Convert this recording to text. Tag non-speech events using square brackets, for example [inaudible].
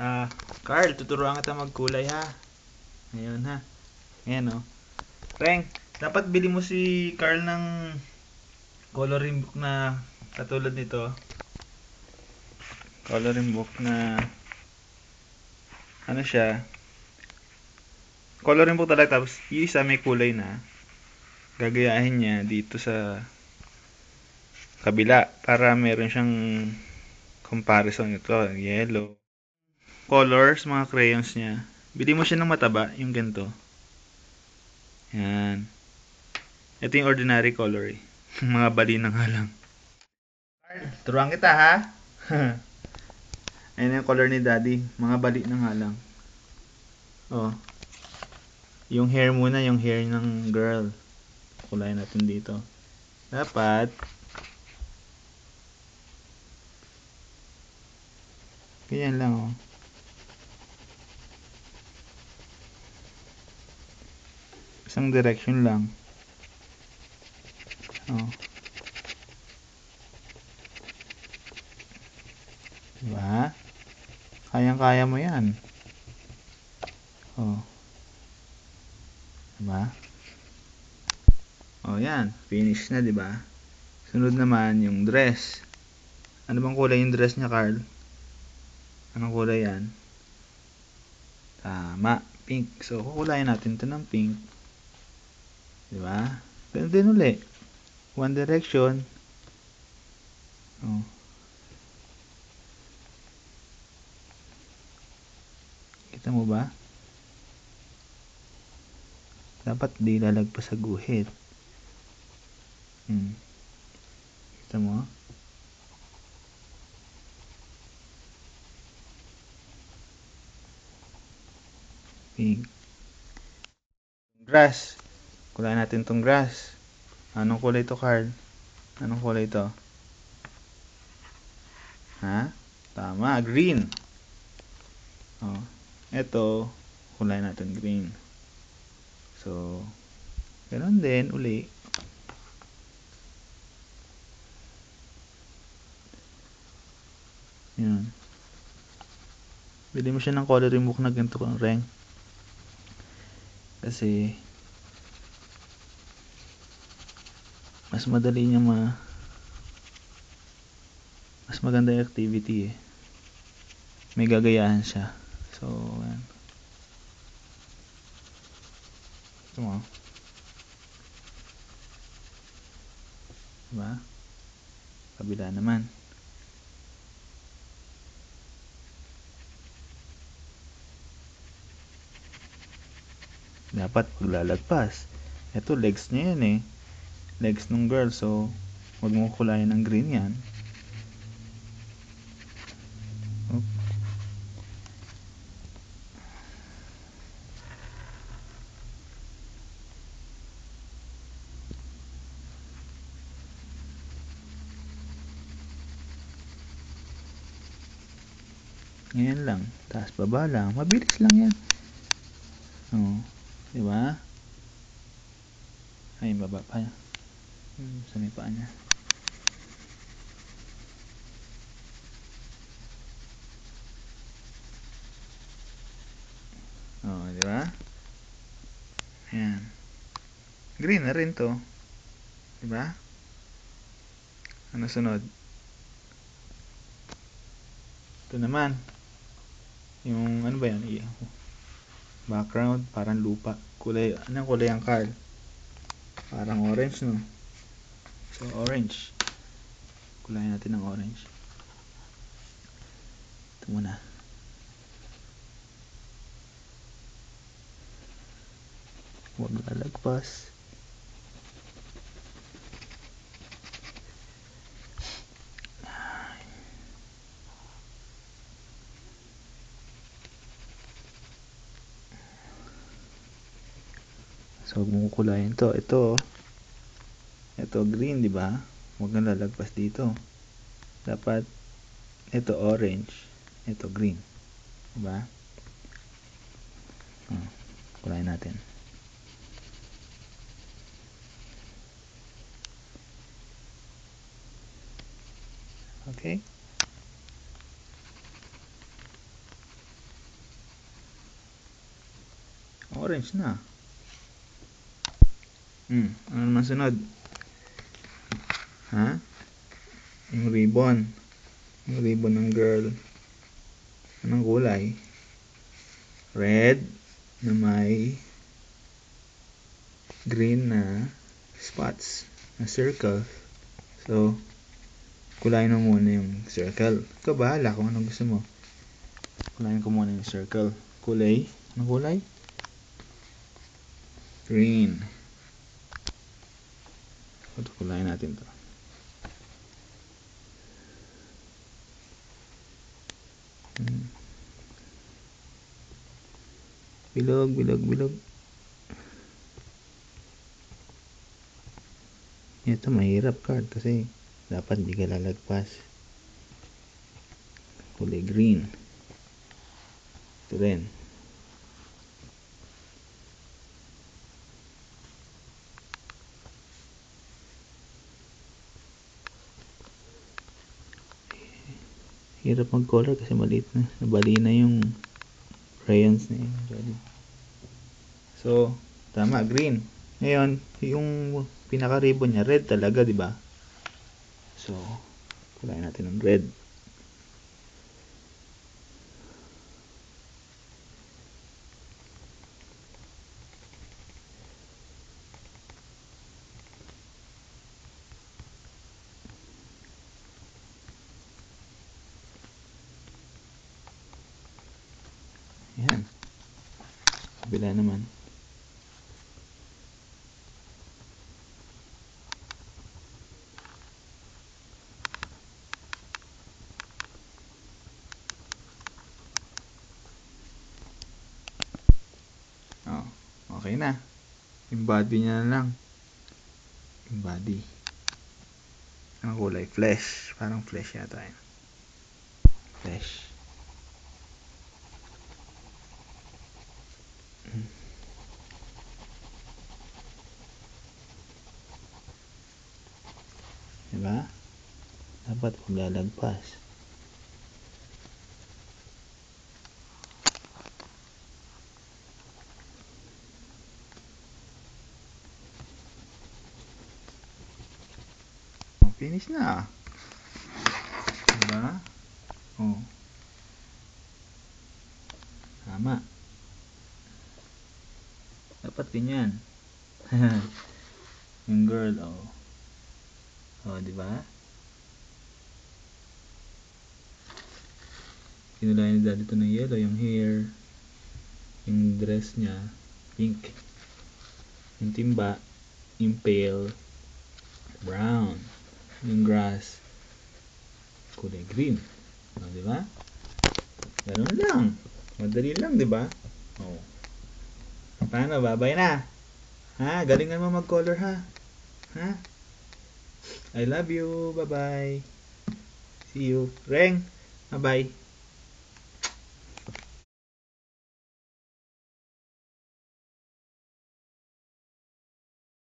Ah, Carl, tuturuan kita magkulay ha. Ngayon ha. Ayan o. Reng, dapat bili mo si Carl ng coloring book na katulad nito. Coloring book na ano siya? Coloring book talaga tapos yung isa may kulay na gagayahin niya dito sa kabila para meron siyang comparison ito, yellow. Colors, mga crayons niya. Bili mo siya ng mataba, yung ganito. Yan. Ito yung ordinary color eh. [laughs] mga bali na nga lang. Turuan kita ha. [laughs] Ayan yung color ni daddy. Mga bali na nga lang. Oh. Yung hair muna, yung hair ng girl. Kulay natin dito. Dapat, ganyan lang oh. Isang direction lang. Oh. Diba? Kayang-kaya mo yan. Oh. Diba? Oh, yan. Finish na, diba? Sunod naman yung dress. Ano bang kulay yung dress niya, Carl? Anong kulay yan? Tama. Pink. So, kukulayan natin ito ng pink. Diba? Ganun din uli. One direction. Oh. Kita mo ba? Dapat di lalagpas sa guhit. Hmm. Kita mo? Pink. Grass. Kulay natin tong grass. Anong kulay to, Carl? Anong kulay to? Ha? Tama, green. Oh. Ito, kulay natin green. So, ganun din, uli. Yan. Bili mo siya ng coloring book na ganito kang rank. Kasi, mas madali niya ma mas maganda yung activity eh. May gagayahan siya. So, yan. Ito mo. Diba? Kabila naman. Dapat paglalagpas. Ito, legs niya yan eh. Legs ng girl. So, wag mo kulayan ng green yan. Oop. Lang. Taas baba lang. Mabilis lang yan. Oo. Di ba? Ay, baba pa. Hmm, sa may paa niya. Oo, di ba? Ayan. Green na rin to. Di ba? Ano sunod? Ito naman. Yung, ano ba yan? Background, parang lupa. Kulay, anong kulay ang Carl? Parang orange, no? So, orange. Kulayan natin ng orange. Ito muna. Huwag lalagpas. So, huwag mong kukulayan to. Ito, ito green, di ba? Huwag kang lalagpas dito. Dapat ito orange, ito green. Hmm, di ba? Oh, kulay natin. Okay? Orange na. Hmm, ano naman sunod? Ha? Yung ribbon. Yung ribbon ng girl. Anong kulay? Red na may green na spots na circle. So, kulayin mo muna yung circle. Ikaw bahala kung anong gusto mo. Kulayin ko muna yung circle. Kulay? Anong kulay? Green. Ito, kulayin natin to. Hmm. Bilog, bilog, bilog. Ito mahirap card kasi dapat di ka lalagpas. Kulay green. Ito rin. Hirap mag-color kasi maliit na. Nabali na yung crayons na yun. Ready. So, tama, green. Ngayon, yung pinaka-ribbon niya, red talaga, di ba? So, kulayan natin ng red. Yan. Kabila naman. Oh, okay na. Yung body niya na lang. Yung body. Ang kulay flesh. Parang flesh yata yun. Flesh. Diba? Dapat lalagpas. Oh, finish na. Diba? Oh. Tama. Dapat ganyan. [laughs] yung girl, oh. Oh, di ba? Kinulayan ni daddy ito ng yellow, yung hair, yung dress niya, pink. Yung timba, yung pale, brown. Yung grass, kulay green. Oh, di ba? Ganun lang. Madali lang, di ba? Oh. Paano? Babay na. Ha? Galingan mo mag-color ha? Ha? I love you. Bye-bye. See you. Reng. Bye-bye.